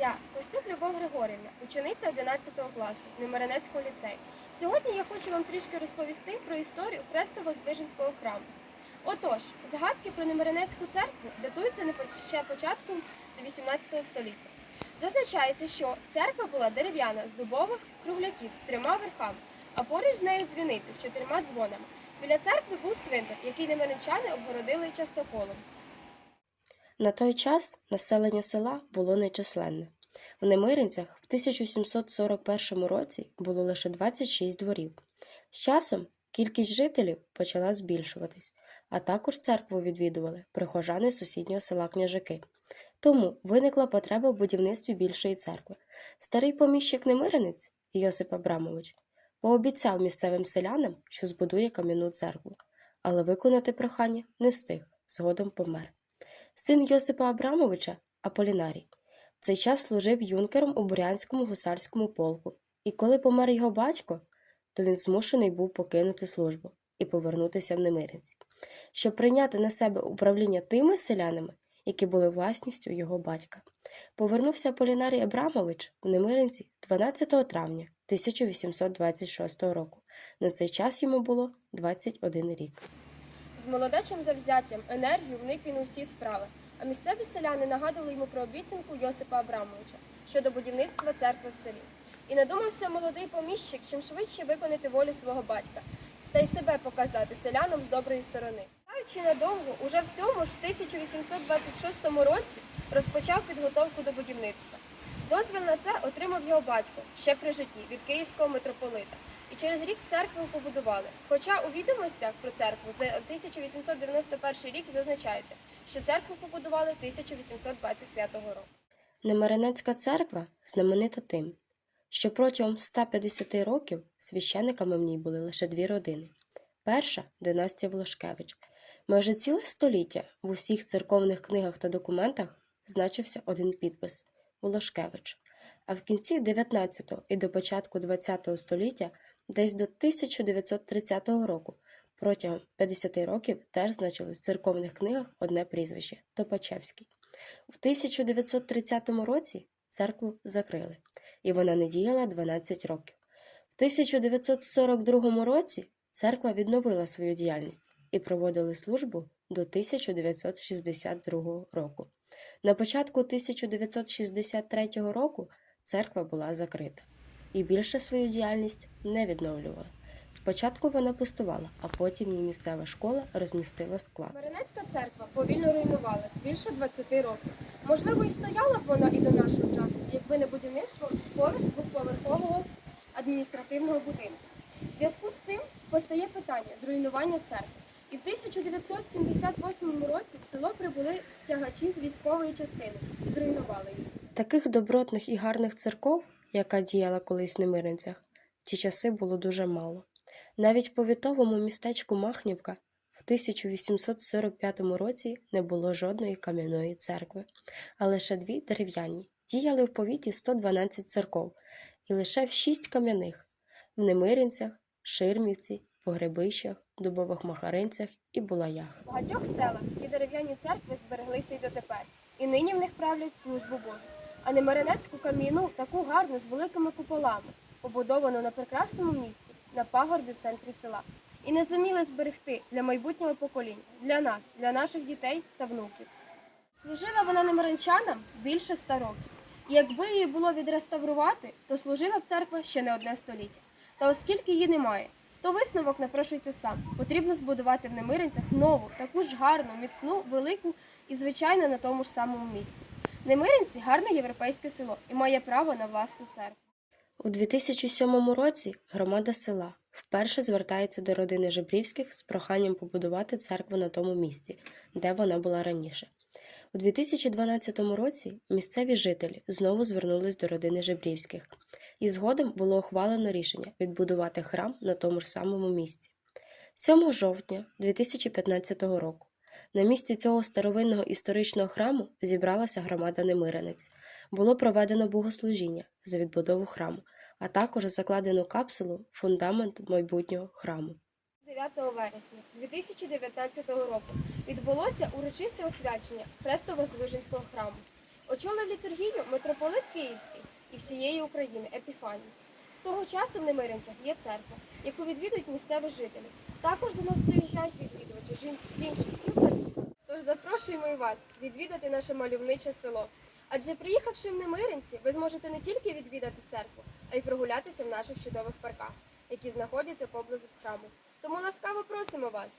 Я, Костюк Любов Григорівна, учениця 11 класу Немирянецького ліцею. Сьогодні я хочу вам трішки розповісти про історію Престово-Здвиженського храму. Отож, згадки про Немирянецьку церкву датуються не ще початком 18 століття. Зазначається, що церква була дерев'яна з дубових кругляків з трьома верхами, а поруч з нею дзвіниця з чотирма дзвонами. Біля церкви був цвинтар, який немирянчани обгородили частоколом. На той час населення села було нечисленне. В Немиринцях в 1741 році було лише 26 дворів. З часом кількість жителів почала збільшуватись, а також церкву відвідували прихожани сусіднього села Княжики. Тому виникла потреба в будівництві більшої церкви. Старий поміщик Немиринець Йосип Абрамович пообіцяв місцевим селянам, що збудує кам'яну церкву, але виконати прохання не встиг, згодом помер. Син Йосипа Абрамовича Аполінарій в цей час служив юнкером у Бурянському гусарському полку, і коли помер його батько, то він змушений був покинути службу і повернутися в Немиринці, щоб прийняти на себе управління тими селянами, які були власністю його батька. Повернувся Аполінарій Абрамович в Немиринці 12 травня 1826 року. На цей час йому було 21 рік. З молодечим завзяттям, енергію вник він у всі справи, а місцеві селяни нагадували йому про обіцянку Йосипа Абрамовича щодо будівництва церкви в селі. І надумався молодий поміщик чим швидше виконати волю свого батька та й себе показати селянам з доброї сторони. Чекаючи недовго, уже в цьому ж 1826 році розпочав підготовку до будівництва. Дозвіл на це отримав його батько ще при житті від київського митрополита. І через рік церкву побудували. Хоча у відомостях про церкву за 1891 рік зазначається, що церкву побудували 1825 року. Немаринецька церква знаменита тим, що протягом 150 років священиками в ній були лише дві родини. Перша династія Волошкевич. Майже ціле століття в усіх церковних книгах та документах значився один підпис Волошкевич. А в кінці 19 і до початку 20 століття, десь до 1930 року, протягом 50 років теж значилось в церковних книгах одне прізвище Топачевський. У 1930 році церкву закрили, і вона не діяла 12 років. В 1942 році церква відновила свою діяльність і проводили службу до 1962 року. На початку 1963 року церква була закрита і більше свою діяльність не відновлювала. Спочатку вона пустувала, а потім її місцева школа розмістила склад. Маринецька церква повільно руйнувалась більше 20 років. Можливо, і стояла б вона і до нашого часу, якби не будівництво поруч двоповерхового адміністративного будинку. В зв'язку з цим постає питання зруйнування церкви. І в 1978 році в село прибули тягачі з військової частини і зруйнували її. Таких добротних і гарних церков, яка діяла колись в Немиринцях, в ті часи було дуже мало. Навіть в повітовому містечку Махнівка в 1845 році не було жодної кам'яної церкви, а лише дві дерев'яні. Діяли в повіті 112 церков, і лише в шість кам'яних в Немиринцях, Ширмівці, Погребищах, Дубових Махаринцях і Булаях. В багатьох селах ті дерев'яні церкви збереглися й дотепер, і нині в них правлять службу Божу. А не Маринецьку кам'яну таку гарну з великими куполами, побудовану на прекрасному місці, на пагорбі в центрі села. І не зуміли зберегти для майбутнього покоління, для нас, для наших дітей та внуків. Служила вона немирянчанам більше ста років. І якби її було відреставрувати, то служила б церква ще не одне століття. Та оскільки її немає, то висновок напрошується сам. Потрібно збудувати в Немиринцях нову, таку ж гарну, міцну, велику і, звичайно, на тому ж самому місці. Немиринці гарне європейське село і має право на власну церкву. У 2007 році громада села вперше звертається до родини Жебрівських з проханням побудувати церкву на тому місці, де вона була раніше. У 2012 році місцеві жителі знову звернулись до родини Жебрівських, і згодом було ухвалено рішення відбудувати храм на тому ж самому місці. 7 жовтня 2015 року на місці цього старовинного історичного храму зібралася громада Немирянець. Було проведено богослужіння за відбудову храму, а також закладено капсулу фундамент майбутнього храму. 9 вересня 2019 року відбулося урочисте освячення Престово-Здвиженського храму. Очолив літургію митрополит Київський і всієї України Епіфаній. З того часу в Немиринцях є церква, яку відвідують місцеві жителі. Також до нас приїжджають відвідувачі жін- з інших сіл. Тож запрошуємо і вас відвідати наше мальовниче село. Адже приїхавши в Немиринці, ви зможете не тільки відвідати церкву, а й прогулятися в наших чудових парках, які знаходяться поблизу храму. Тому ласкаво просимо вас.